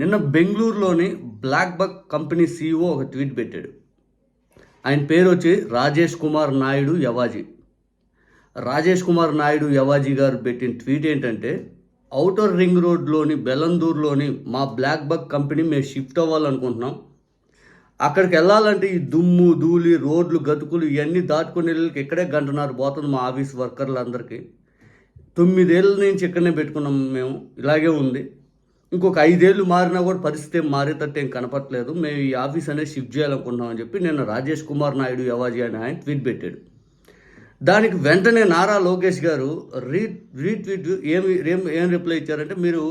నిన్న బెంగళూరులోని బ్లాక్ బక్ company CEO ఒక ట్వీట్ పెట్టాడు. ఆయన పేరు వచ్చి రాజేష్ కుమార్ నాయుడు యవాజీ. రాజేష్ కుమార్ నాయుడు యవాజీ గారు పెట్టిన ట్వీట్ ఏంటంటే అవుటర్ రింగ్ రోడ్లోని బెలందూర్లోని మా బ్లాక్ బక్ కంపెనీ మేము షిఫ్ట్ అవ్వాలనుకుంటున్నాం. అక్కడికి వెళ్ళాలంటే ఈ దుమ్ము ధూళి రోడ్లు గతుకులు ఇవన్నీ దాటుకుని వెళ్ళకి ఇక్కడే గంటన్నర పోతుంది మా ఆఫీస్ వర్కర్లందరికీ. తొమ్మిదేళ్ళ నుంచి ఇక్కడనే పెట్టుకున్నాం మేము. ఇలాగే ఉంది. ఇంకొక ఐదేళ్ళు మారినా కూడా పరిస్థితి ఏం మారేటట్టు ఏం కనపట్లేదు మేము ఈ ఆఫీస్ అనేది షిఫ్ట్ చేయాలనుకుంటున్నామని చెప్పి నేను రాజేష్ కుమార్ నాయుడు యవాజీ అని ఆయన ట్వీట్ పెట్టాడు. దానికి వెంటనే నారా లోకేష్ గారు రీ రీట్వీట్ ఏమి ఏం ఏం రిప్లై ఇచ్చారంటే మీరు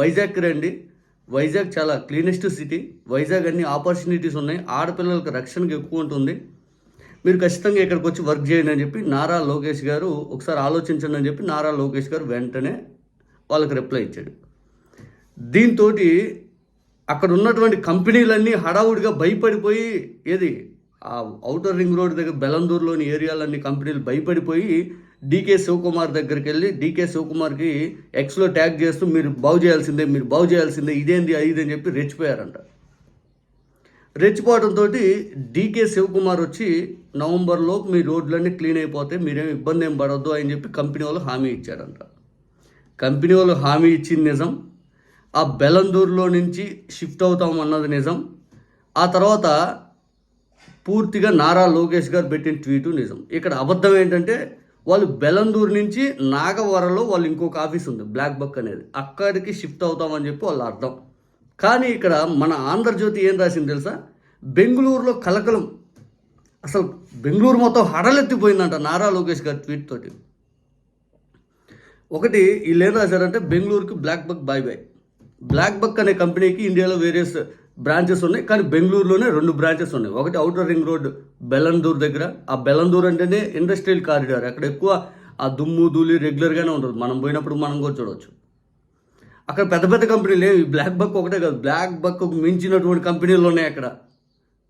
వైజాగ్కి రండి. వైజాగ్ చాలా క్లీనెస్ట్ సిటీ. వైజాగ్ అన్ని ఆపర్చునిటీస్ ఉన్నాయి. ఆడపిల్లలకు రక్షణకు ఎక్కువ ఉంటుంది. మీరు ఖచ్చితంగా ఇక్కడికి వచ్చి వర్క్ చేయండి అని చెప్పి నారా లోకేష్ గారు ఒకసారి ఆలోచించండి అని చెప్పి నారా లోకేష్ గారు వెంటనే వాళ్ళకి రిప్లై ఇచ్చాడు. దీంతో అక్కడ ఉన్నటువంటి కంపెనీలన్నీ హడావుడిగా భయపడిపోయి ఏది? ఆ అవుటర్ రింగ్ రోడ్ దగ్గర బెలందూరులోని ఏరియాలన్నీ కంపెనీలు భయపడిపోయి డీకే శివకుమార్ దగ్గరికి వెళ్ళి డీకే శివకుమార్కి ఎక్స్లో ట్యాగ్ చేస్తూ మీరు బాగు చేయాల్సిందే మీరు బాగు చేయాల్సిందే ఇదేంది అది అని చెప్పి రెచ్చిపోయారంట. రెచ్చిపోవడంతో డీకే శివకుమార్ వచ్చి నవంబర్లోపు మీ రోడ్లన్నీ క్లీన్ అయిపోతే మీరేం ఇబ్బంది ఏం పడవద్దు అని చెప్పి కంపెనీ వాళ్ళు హామీ ఇచ్చారంట. కంపెనీ వాళ్ళు హామీ ఇచ్చింది నిజం. ఆ బెలందూరులో నుంచి షిఫ్ట్ అవుతాం అన్నది నిజం. ఆ తర్వాత పూర్తిగా నారా లోకేష్ గారు పెట్టిన ట్వీటు నిజం. ఇక్కడ అబద్ధం ఏంటంటే వాళ్ళు బెలందూరు నుంచి నాగవరలో వాళ్ళు ఇంకొక ఆఫీస్ ఉంది బ్లాక్ బక్ అనేది. అక్కడికి షిఫ్ట్ అవుతామని చెప్పి వాళ్ళ అర్థం. కానీ ఇక్కడ మన ఆంధ్రజ్యోతి ఏం రాసింది తెలుసా? బెంగళూరులో కలకలం. అసలు బెంగళూరు మొత్తం హడలెత్తిపోయిందంట నారా లోకేష్ గారి ట్వీట్ తోటి. ఒకటి వీళ్ళు ఏం రాశారంటే బెంగళూరుకి Black Buck bye bye Black Buck అనే కంపెనీకి ఇండియాలో వేరియస్ బ్రాంచెస్ ఉన్నాయి కానీ బెంగళూరులోనే రెండు బ్రాంచెస్ ఉన్నాయి. ఒకటి అవుటర్ రింగ్ రోడ్ బెలందూర్ దగ్గర. ఆ బెలందూర్ అంటేనే ఇండస్ట్రియల్ కారిడార్ అక్కడ ఎక్కువ ఆ దుమ్ము ధూళి రెగ్యులర్గానే ఉంటుంది. మనం పోయినప్పుడు మనం కూడా చూడవచ్చు అక్కడ పెద్ద పెద్ద కంపెనీలు ఏవి బ్లాక్ బక్ ఒకటే కాదు. బ్లాక్ బక్ మించినటువంటి కంపెనీలు ఉన్నాయి అక్కడ.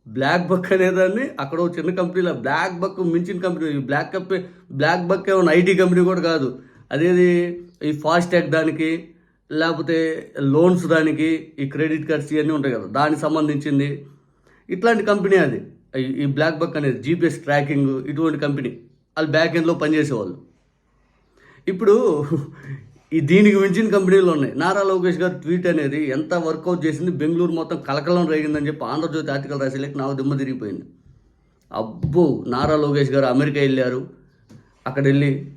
బ్లాక్ బక్ అనేదాన్ని అక్కడ ఒక చిన్న కంపెనీలో బ్లాక్ బక్ మించిన కంపెనీ. బ్లాక్ కప్ బ్లాక్ బక్ ఏమైనా ఐటీ కంపెనీ కూడా కాదు. అదేది? ఈ ఫాస్టాగ్ దానికి లేకపోతే లోన్స్ దానికి ఈ క్రెడిట్ కార్డ్స్ ఇవన్నీ ఉంటాయి కదా దానికి సంబంధించింది. ఇట్లాంటి కంపెనీ అది. ఈ- బ్లాక్ బక్ అనేది జీపీఎస్ ట్రాకింగ్ ఇటువంటి కంపెనీ. వాళ్ళు బ్యాక్ ఎండ్లో పనిచేసేవాళ్ళు. ఇప్పుడు ఈ దీనికి మించిన కంపెనీలు ఉన్నాయి. నారా లోకేష్ గారు ట్వీట్ అనేది ఎంత వర్కౌట్ చేసింది బెంగళూరు మొత్తం కలకలం రేగిందని చెప్పి ఆంధ్రజ్యోతి ఆర్టికల్ రాసేలేక నాకు దిమ్మ తిరిగిపోయింది. అబ్బో నారా లోకేష్ గారు అమెరికా వెళ్ళారు. అక్కడ వెళ్ళి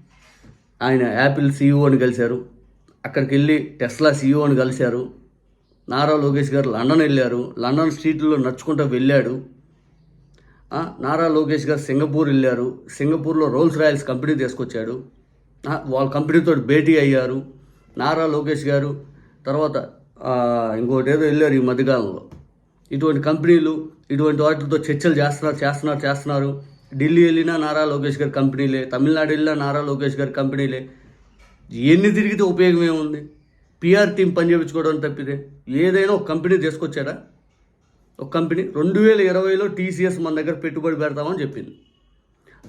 ఆయన యాపిల్ సీఈఓని కలిశారు. అక్కడికి వెళ్ళి టెస్లా సీఈఓని కలిశారు. నారా లోకేష్ గారు లండన్ వెళ్ళారు. లండన్ స్ట్రీట్లో నడుచుకుంటూ వెళ్ళాడు. నారా లోకేష్ గారు సింగపూర్ వెళ్ళారు. సింగపూర్లో రోల్స్ రాయల్స్ కంపెనీ తీసుకొచ్చాడు. వాళ్ళ కంపెనీతో భేటీ అయ్యారు. నారా లోకేష్ గారు తర్వాత ఇంకోటి ఏదో వెళ్ళారు ఈ మధ్యకాలంలో. ఇటువంటి కంపెనీలు ఇటువంటి వాటితో చర్చలు చేస్తున్నారు చేస్తున్నారు చేస్తున్నారు. ఢిల్లీ వెళ్ళినా నారా లోకేష్ గారి కంపెనీలే తమిళనాడు వెళ్ళినా నారా లోకేష్ గారి కంపెనీలే. ఎన్ని తిరిగితే ఉపయోగం ఏముంది? పిఆర్ టీం పని చేయించుకోవడం తప్పితే ఏదైనా ఒక కంపెనీ తీసుకొచ్చాడా ఒక కంపెనీ రెండు వేల ఇరవైలో టీసీఎస్ మన దగ్గర పెట్టుబడి పెడతామని చెప్పింది.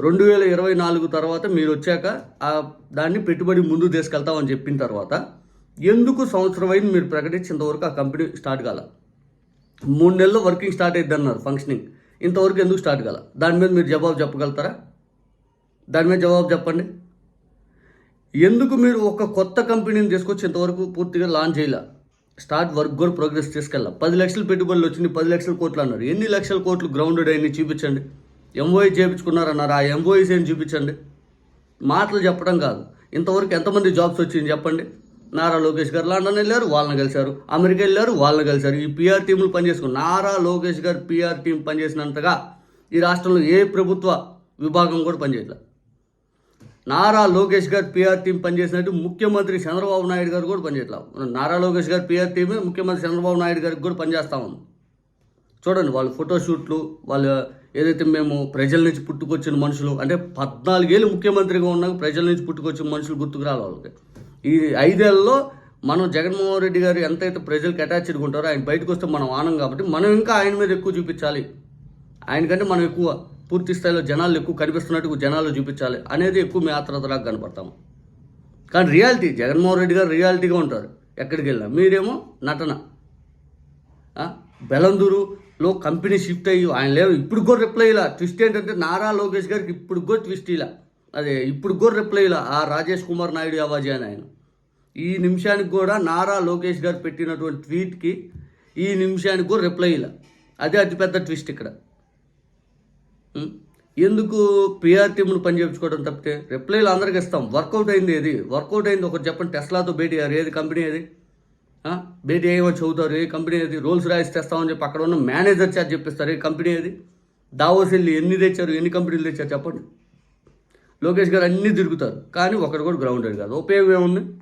రెండు వేల ఇరవై నాలుగు తర్వాత మీరు వచ్చాక ఆ దాన్ని పెట్టుబడి ముందు తీసుకెళ్తామని చెప్పిన తర్వాత ఎందుకు సంవత్సరం అయింది మీరు ప్రకటించేంతవరకు ఆ కంపెనీ స్టార్ట్ కాల? మూడు నెలల్లో వర్కింగ్ స్టార్ట్ అయింది అన్నారు ఫంక్షనింగ్ ఇంతవరకు ఎందుకు స్టార్ట్ కాల? దాని మీద మీరు జవాబు చెప్పగలుగుతారా? దాని మీద జవాబు చెప్పండి. ఎందుకు మీరు ఒక కొత్త కంపెనీని తీసుకొచ్చి ఇంతవరకు పూర్తిగా లాంచ్ చేయాల? స్టార్ట్ వర్క్ కూడా ప్రోగ్రెస్ తీసుకెళ్ళాలి పది లక్షల పెట్టుబడులు వచ్చింది పది లక్షల కోట్లు అన్నారు. ఎన్ని లక్షల కోట్లు గ్రౌండెడ్ అయినాయి చూపించండి? ఎంఓఐ చేయించుకున్నారన్నారు? ఆ ఎంఓఐస్ ఏం చూపించండి? మాటలు చెప్పడం కాదు. ఇంతవరకు ఎంతమంది జాబ్స్ వచ్చింది చెప్పండి? నారా లోకేష్ గారు లండన్ వెళ్ళారు వాళ్ళని కలిశారు. అమెరికా వెళ్ళారు వాళ్ళని కలిశారు. ఈ పిఆర్ టీంలు పనిచేసుకున్నారు. నారా లోకేష్ గారు పిఆర్ టీం పనిచేసినంతగా ఈ రాష్ట్రంలో ఏ ప్రభుత్వ విభాగం కూడా పనిచేయట్లేదు నారా లోకేష్ గారు పిఆర్ టీం పనిచేసినట్టు ముఖ్యమంత్రి చంద్రబాబు నాయుడు గారు కూడా పనిచేయట్లేదు నారా లోకేష్ గారు పిఆర్ టీం ముఖ్యమంత్రి చంద్రబాబు నాయుడు గారికి కూడా పనిచేస్తా ఉంది. చూడండి వాళ్ళు ఫోటోషూట్లు వాళ్ళ ఏదైతే మేము ప్రజల నుంచి పుట్టుకొచ్చిన మనుషులు అంటే పద్నాలుగేళ్ళు ముఖ్యమంత్రిగా ఉన్నాక ప్రజల నుంచి పుట్టుకొచ్చిన మనుషులు గుర్తుకు రాలి వాళ్ళకి. ఈ ఐదేళ్ళలో మనం జగన్మోహన్ రెడ్డి గారు ఎంతైతే ప్రజలకు అటాచ్డ్గా ఉంటారో ఆయన బయటకు వస్తే మనం ఆనం కాబట్టి మనం ఇంకా ఆయన మీద ఎక్కువ చూపించాలి. ఆయనకంటే మనం ఎక్కువ. పూర్తి స్థాయిలో జనాలు ఎక్కువ కనిపిస్తున్నట్టు జనాలు చూపించాలి అనేది ఎక్కువ మీ ఆత్రతలాగా కనపడతాము. కానీ రియాలిటీ జగన్మోహన్ రెడ్డి గారు రియాలిటీగా ఉంటారు. ఎక్కడికి వెళ్ళినా. మీరేమో నటన. బెలందూరులో కంపెనీ షిఫ్ట్ అయ్యి ఆయన లేవు ఇప్పుడు కూడా రిప్లై ఇలా. ట్విస్ట్ ఏంటంటే నారా లోకేష్ గారికి ఇప్పుడు కూడా ట్విస్ట్ ఇలా. అదే ఇప్పుడు కూడా రిప్లై ఇలా. ఆ రాజేష్ కుమార్ నాయుడు అవాజీ అని ఆయన. ఈ నిమిషానికి కూడా నారా లోకేష్ గారు పెట్టినటువంటి ట్వీట్కి ఈ నిమిషానికి కూడా రిప్లై ఇలా. అదే అతిపెద్ద ట్విస్ట్ ఇక్కడ. ఎందుకు పిఆర్ టీంను పని చేయించుకోవడం తప్పితే? రిప్లైలు అందరికి ఇస్తాం. వర్కౌట్ అయింది ఏది? వర్కౌట్ అయింది ఒకటి చెప్పండి. టెస్లాతో భేటీ అయ్యారు. ఏది కంపెనీ ఏది? భేటీ అయ్యేవో చదువుతారు. ఏ కంపెనీ ఏది? రోల్స్ రాయిస్ తెస్తామని చెప్పి అక్కడ ఉన్న మేనేజర్ చేత చెప్పిస్తారు. ఏ కంపెనీ ఏది? దావోస్ వెళ్ళి ఎన్ని తెచ్చారు? ఎన్ని కంపెనీలు తెచ్చారు చెప్పండి. లోకేష్ గారు అన్నీ తిరుగుతారు. కానీ ఒకటి కూడా గ్రౌండెడ్ కాదు. ఉపయోగం ఏముంది?